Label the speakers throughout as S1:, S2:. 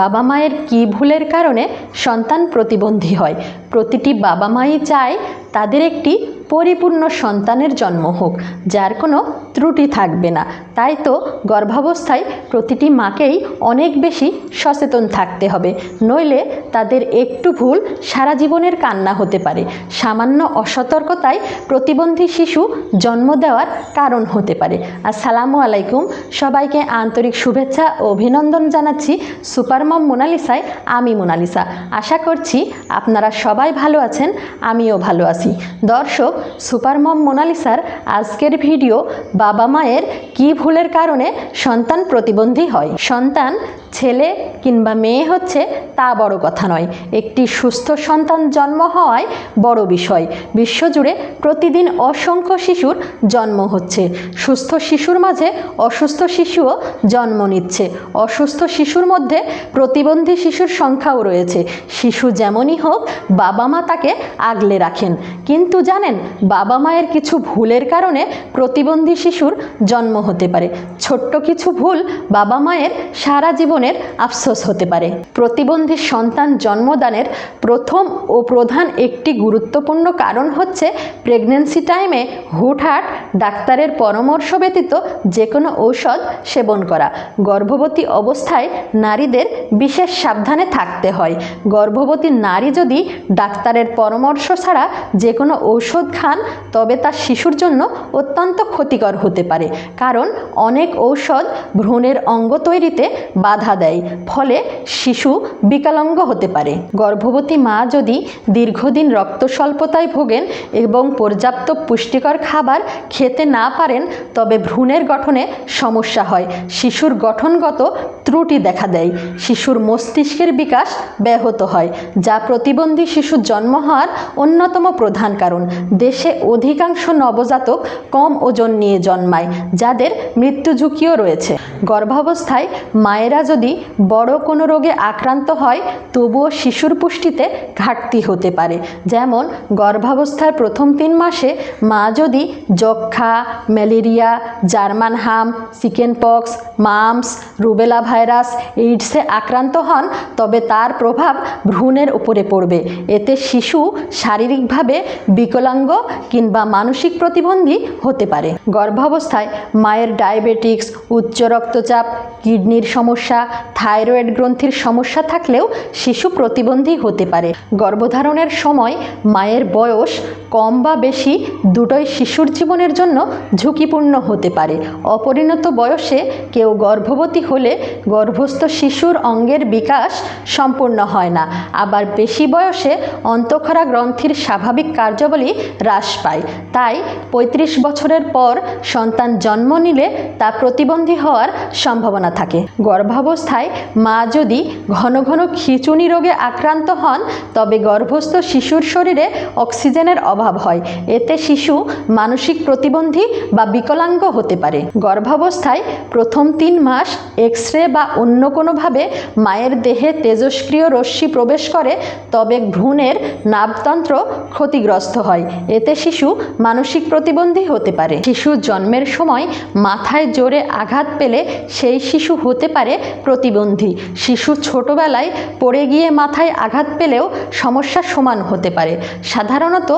S1: বাবা মায়ের কী ভুলের কারণে সন্তান প্রতিবন্ধী হয়? প্রতিটি বাবা মাই চায় তাদের একটি পরিপূর্ণ সন্তানের জন্ম হোক, যার কোনো ত্রুটি থাকবে না। তাই তো গর্ভাবস্থায় প্রতিটি মাকেই অনেক বেশি সচেতন থাকতে হবে। নইলে তাদের একটু ভুল সারা জীবনের কান্না হতে পারে। সামান্য অসতর্কতায় প্রতিবন্ধী শিশু জন্ম দেওয়ার কারণ হতে পারে। আসসালামু আলাইকুম। সবাইকে আন্তরিক শুভেচ্ছা ও অভিনন্দন জানাচ্ছি সুপারমম মোনালিসায় আমি মোনালিসা। আশা করছি আপনারা সবাই ভালো আছেন, আমিও ভালো আছি। দর্শক সুপারমম মোনালিসার আজকের ভিডিও বাবা মায়ের কী ভুলের কারণে সন্তান প্রতিবন্ধী হয়? সন্তান, ছেলে কিংবা মেয়ে হচ্ছে তা বড় কথা নয়। একটি সুস্থ সন্তান জন্ম হওয়ায় বড় বিষয়। বিশ্বজুড়ে প্রতিদিন অসংখ্য শিশুর জন্ম হচ্ছে। সুস্থ শিশুর মাঝে অসুস্থ শিশুও জন্ম নিচ্ছে। অসুস্থ শিশুর মধ্যে প্রতিবন্ধী শিশুর সংখ্যাও রয়েছে। শিশু যেমনই হোক, বাবা মা তাকে আগলে রাখেন। কিন্তু জানেন বাবা মায়ের কিছু ভুলের কারণে প্রতিবন্ধী শিশুর জন্ম হতে পারে। ছোট্ট কিছু ভুল বাবা মায়ের সারা জীবনের আফসোস হতে পারে। প্রতিবন্ধী সন্তান জন্মদানের প্রথম ও প্রধান একটি গুরুত্বপূর্ণ কারণ হচ্ছে প্রেগনেন্সি টাইমে হুটহাট ডাক্তারের পরামর্শ ব্যতীত যে কোনো ঔষধ সেবন করা। গর্ভবতী অবস্থায় নারীদের বিশেষ সাবধানে থাকতে হয়। গর্ভবতী নারী যদি ডাক্তারের পরামর্শ ছাড়া যে কোনো ঔষধ খান, তবে তা শিশুর জন্য অত্যন্ত ক্ষতিকর হতে পারে। কারণ অনেক ঔষধ ভ্রূণের অঙ্গ তৈরিতে বাধা দেয়, ফলে শিশু বিকলাঙ্গ হতে পারে। গর্ভবতী মা যদি দীর্ঘদিন রক্ত স্বল্পতায় ভোগেন এবং পর্যাপ্ত পুষ্টিকর খাবার খেতে না পারেন, তবে ভ্রূণের গঠনে সমস্যা হয়। শিশুর গঠনগত ত্রুটি দেখা দেয়। শিশুর মস্তিষ্কের বিকাশ ব্যাহত হয়, যা প্রতিবন্ধী শিশুর জন্ম হওয়ার অন্যতম প্রধান কারণ। দেশে অধিকাংশ নবজাতক কম ওজন নিয়ে জন্মায়, যাদের মৃত্যু ঝুঁকিও রয়েছে। গর্ভাবস্থায় মায়েরা যদি বড় কোনো রোগে আক্রান্ত হয়, তবুও শিশুর পুষ্টিতে ঘাটতি হতে পারে। যেমন, গর্ভাবস্থার প্রথম তিন মাসে মা যদি যক্ষা ম্যালেরিয়া, জার্মান হাম, chicken pox, mumps, rubella virus, এইডসে আক্রান্ত হন, তবে তার প্রভাব ভ্রূণের উপরে পড়বে। এতে শিশু শারীরিকভাবে বিকলাঙ্গ কিংবা মানসিক প্রতিবন্ধী হতে পারে। গর্ভাবস্থায় মায়ের ডায়াবেটিক্স, উচ্চ রক্তচাপ, কিডনির সমস্যা, থাইরয়েড গ্রন্থির সমস্যা থাকলেও শিশু প্রতিবন্ধী হতে পারে। গর্ভধারণের সময় মায়ের বয়স কম বা বেশি দুটোই শিশুর জীবনের জন্য ঝুঁকিপূর্ণ হতে পারে। অপরিণত বয়সে কেউ গর্ভবতী হলে গর্ভস্থ শিশুর অঙ্গের বিকাশ সম্পূর্ণ হয় না। আবার বেশি বয়সে অন্তঃক্ষরা গ্রন্থির স্বাভাবিক কার্যাবলী হ্রাস পায়। তাই ৩৫ বছরের পর সন্তান জন্ম নিলে তা প্রতিবন্ধী হওয়ার সম্ভাবনা থাকে। গর্ভাবস্থায় মা যদি ঘন ঘন খিঁচুনি রোগে আক্রান্ত হন, তবে গর্ভস্থ শিশুর শরীরে অক্সিজেনের অভাব হয়। এতে শিশু মানসিক প্রতিবন্ধী বা বিকলাঙ্গ হতে পারে। গর্ভাবস্থায় প্রথম তিন মাস এক্স রে বা অন্য কোনোভাবে মায়ের দেহে তেজস্ক্রিয় রশ্মি প্রবেশ করে, তবে ভ্রূণের নাভতন্ত্র ক্ষতিগ্রস্ত হয়। এতে শিশু মানসিক প্রতিবন্ধী হতে পারে। শিশু জন্মের সময় মাথায় জোরে আঘাত পেলে সেই শিশু হতে পারে প্রতিবন্ধী। শিশু ছোটবেলায় পড়ে গিয়ে মাথায় আঘাত পেলেও সমস্যা সমান হতে পারে। সাধারণত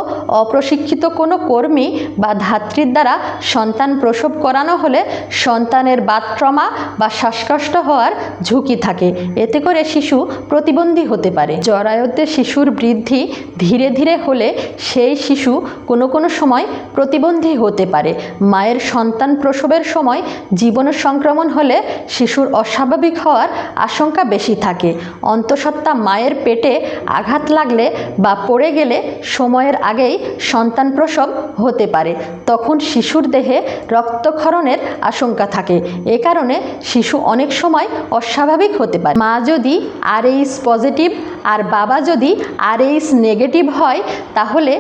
S1: অপ্রশিক্ষিত কোনো কর্মী বা ধাত্রীর দ্বারা সন্তান প্রসব করানো হলে সন্তানের বাতট্রমা বা শ্বাসকষ্ট হওয়ার ঝুঁকি থাকে। এতে করে শিশু প্রতিবন্ধী হতে পারে। জরায়ুতে শিশুর বৃদ্ধি ধীরে ধীরে হলে সেই শিশু কোনো কোনো সময় প্রতিবন্ধী হতে পারে। মায়ের সন্তান প্রসবের সময় জীবন সংক্রমণ হলে শিশুর অস্বাভাবিক হওয়ার আশঙ্কা বেশি থাকে। অন্তঃসত্ত্বা মায়ের পেটে আঘাত লাগলে বা পড়ে গেলে সময়ের আগেই সন্তান প্রসব হতে পারে। তখন শিশুর দেহে রক্তক্ষরণের আশঙ্কা থাকে। এ কারণে শিশু অনেক সময় অস্বাভাবিক হতে পারে। মা যদি আরএইচ পজিটিভ আর বাবা যদি আরএইস নেগেটিভ হয়, তাহলে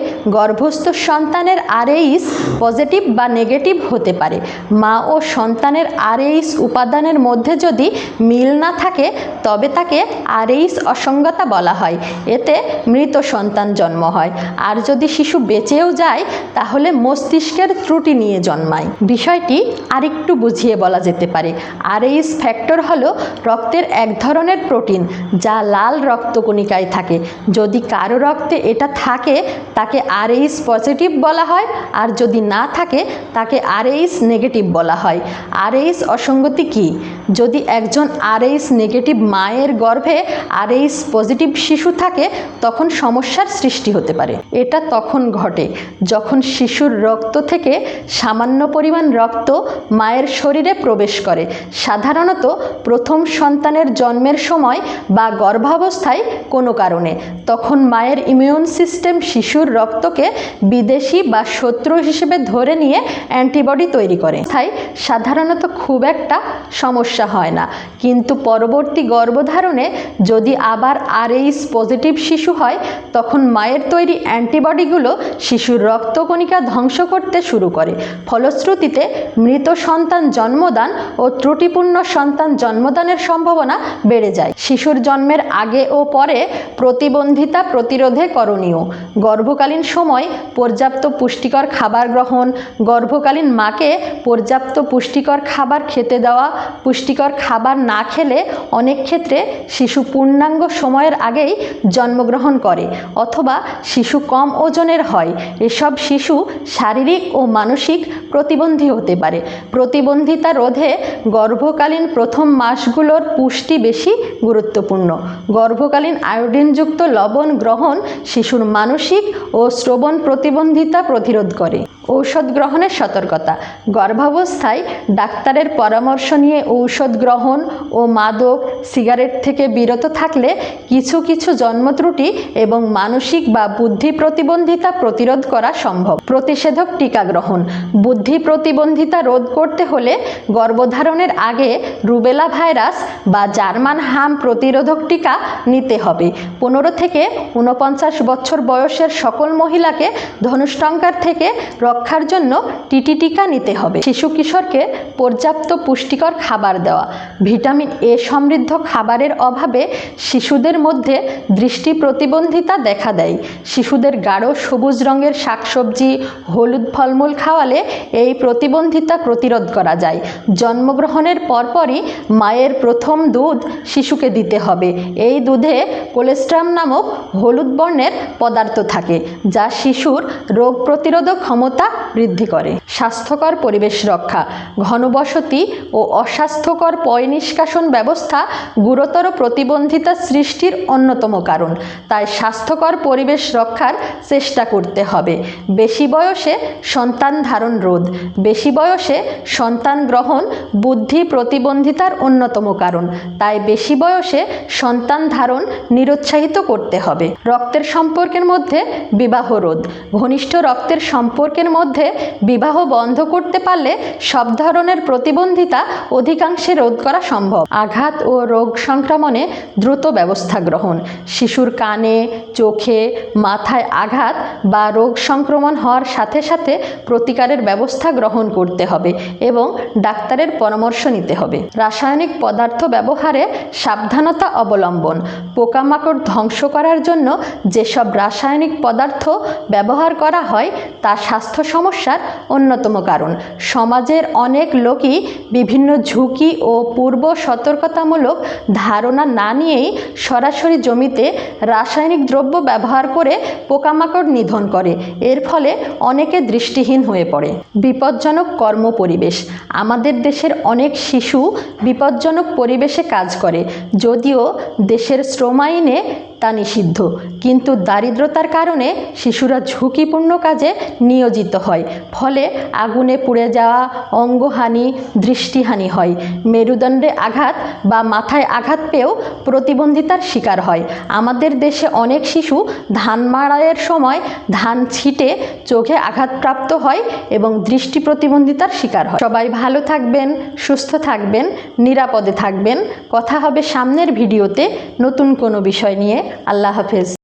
S1: গর্ভস্থ সন্তানের আরএইস পজিটিভ বা নেগেটিভ হতে পারে। মা ও সন্তানের আরএইস উপাদানের মধ্যে যদি মিল না থাকে, তবে তাকে আরএইস অসঙ্গতা বলা হয়। এতে মৃত সন্তান জন্ম হয়। আর যদি শিশু বেঁচেও যায়, তাহলে মস্তিষ্কের ত্রুটি নিয়ে জন্মায়। বিষয়টি আরেকটু বুঝিয়ে বলা যেতে পারে। আরএইস ফ্যাক্টর হলো রক্তের এক ধরনের প্রোটিন, যা লাল রক্তকণিকায় থাকে। যদি কারও রক্তে এটা থাকে, তাকে আরএইস পজিটিভ বলা হয়, আর যদি না থাকে, তাকে আরএইস নেগেটিভ বলা হয়। আরএইস অসঙ্গতি কি? যদি একজন আরএইস নেগেটিভ মায়ের গর্ভে আরএইস পজিটিভ শিশু থাকে, তখন সমস্যার সৃষ্টি হতে পারে। এটা তখন ঘটে, যখন শিশুর রক্ত থেকে সামান্য পরিমাণ রক্ত মায়ের শরীরে প্রবেশ করে। সাধারণত প্রথম সন্তানের জন্মের সময় বা গর্ভাবস্থায় কোনো কারণে। তখন মায়ের ইমিউন সিস্টেম শিশুর রক্তকে বিদেশি বা শত্রু হিসেবে ধরে নিয়ে অ্যান্টিবডি তৈরি করে। তাই সাধারণত খুব একটা সমস্যা হয় না। কিন্তু পরবর্তী গর্ভধারণে যদি আবার আরএইস পজিটিভ শিশু হয়, তখন মায়ের তৈরি অ্যান্টিবডিগুলো শিশুর রক্তকণিকা ধ্বংস করতে শুরু করে। ফলশ্রুতিতে মৃত সন্তান জন্মদান ও ত্রুটিপূর্ণ সন্তান জন্মদানের সম্ভাবনা বেড়ে যায়। শিশুর জন্মের আগে ও পরে প্রতিবন্ধিতা প্রতিরোধে করণীয়। গর্ভকালীন সময় পর্যাপ্ত পুষ্টিকর খাবার গ্রহণ। গর্ভকালীন মাকে পর্যাপ্ত পুষ্টিকর খাবার খেতে দেওয়া। পুষ্টিকর খাবার না খেলে অনেক ক্ষেত্রে শিশু পূর্ণাঙ্গ সময়ের আগেই জন্মগ্রহণ করে অথবা শিশু কম ওজনের হয়। এসব শিশু শারীরিক ও মানসিক প্রতিবন্ধী হতে পারে। প্রতিবন্ধিতা রোধে গর্ভকালীন প্রথম মাসগুলোর পুষ্টি বেশি গুরুত্বপূর্ণ। গর্ভকালীন আয়োডিনযুক্ত লবণ গ্রহণ শিশুর মানসিক ও শ্রবণ প্রতিবন্ধিতা প্রতিরোধ করে। ঔষধ গ্রহণের সতর্কতা। গর্ভাবস্থায় ডাক্তারের পরামর্শ নিয়ে ঔষধ গ্রহণ ও মাদক, সিগারেট থেকে বিরত থাকলে কিছু কিছু জন্মত্রুটি এবং মানসিক বা বুদ্ধি প্রতিবন্ধিতা প্রতিরোধ করা সম্ভব। প্রতিষেধক টিকা গ্রহণ। বুদ্ধি প্রতিবন্ধিতা রোধ করতে হলে গর্ভধারণের আগে রুবেলা ভাইরাস বা জার্মান হাম প্রতিরোধক টিকা নিতে হবে। পনেরো থেকে ঊনপঞ্চাশ বছর বয়সের সকল মহিলাকে ধনুষ্টঙ্কার থেকে রক্ষার জন্য টিটি টিকা নিতে হবে। শিশু কিশোরকে পর্যাপ্ত পুষ্টিকর খাবার দেওয়া। ভিটামিন এ সমৃদ্ধ খাবারের অভাবে শিশুদের মধ্যে দৃষ্টি প্রতিবন্ধিতা দেখা দেয়। শিশুদের গাঢ় সবুজ রঙের শাকসবজি হলুদ ফলমূল খাওয়ালে এই প্রতিবন্ধিতা প্রতিরোধ করা যায়। জন্মগ্রহণের পরপরই মায়ের প্রথম দুধ শিশুকে দিতে হবে। এই দুধে কোলেস্ট্রাম নামক হলুদ বর্ণের পদার্থ থাকে, যা শিশুর রোগ প্রতিরোধক ক্ষমতা বৃদ্ধি করে। স্বাস্থ্যকর পরিবেশ রক্ষা, ঘনবসতি ও অস্বাস্থ্যকর পয় নিষ্কাশন ব্যবস্থা গুরুতর প্রতিবন্ধিতা সৃষ্টির অন্যতম কারণ। তাই স্বাস্থ্যকর পরিবেশ রক্ষার চেষ্টা করতে হবে। বেশি বয়সে সন্তান ধারণ রোধ, বেশি বয়সে সন্তান গ্রহণ বুদ্ধি প্রতিবন্ধিতার অন্যতম কারণ, তাই বেশি বয়সে সন্তান ধারণ নিরুৎসাহিত করতে হবে। রক্তের সম্পর্কের মধ্যে বিবাহ রোধ, ঘনিষ্ঠ রক্তের সম্পর্কের মধ্যে বিবাহ বন্ধ করতে পারলে সব ধরনের প্রতিবন্ধিতা অধিকাংশে রোধ করা সম্ভব। আঘাত ও রোগ সংক্রমণে দ্রুত ব্যবস্থা গ্রহণ, শিশুর কানে, চোখে, মাথায় আঘাত বা রোগ সংক্রমণ হওয়ার সাথে সাথে প্রতিকারের ব্যবস্থা গ্রহণ করতে হবে এবং ডাক্তারের পরামর্শ নিতে হবে। রাসায়নিক পদার্থ ব্যবহারে সাবধানতা অবলম্বন, পোকামাকড় ধ্বংস করার জন্য যেসব রাসায়নিক পদার্থ ব্যবহার করা হয় তা স্বাস্থ্য সমস্যার অন্যতম কারণ। সমাজের অনেক লোকই বিভিন্ন ঝুঁকি ও পূর্ব সতর্কতামূলক ধারণা না নিয়েই সরাসরি জমিতে রাসায়নিক দ্রব্য ব্যবহার করে পোকামাকড় নিধন করে। এর ফলে অনেকে দৃষ্টিহীন হয়ে পড়ে। বিপজ্জনক কর্ম পরিবেশ। আমাদের দেশের অনেক শিশু বিপজ্জনক পরিবেশে কাজ করে, যদিও দেশের শ্রম আইনে তা নিষিদ্ধ। কিন্তু দারিদ্রতার কারণে শিশুরা ঝুঁকিপূর্ণ কাজে নিয়োজিত হয়। ফলে আগুনে পুড়ে যাওয়া অঙ্গহানি, দৃষ্টিহানি হয়। মেরুদণ্ডে আঘাত বা মাথায় আঘাত পেয়েও প্রতিবন্ধিতার শিকার হয়। আমাদের দেশে অনেক শিশু ধান মাড়াইয়ের সময় ধান ছিটে চোখে আঘাতপ্রাপ্ত হয় এবং দৃষ্টি প্রতিবন্ধিতার শিকার হয়। সবাই ভালো থাকবেন, সুস্থ থাকবেন, নিরাপদে থাকবেন। কথা হবে সামনের ভিডিওতে নতুন কোনো বিষয় নিয়ে। আল্লাহ হাফেজ।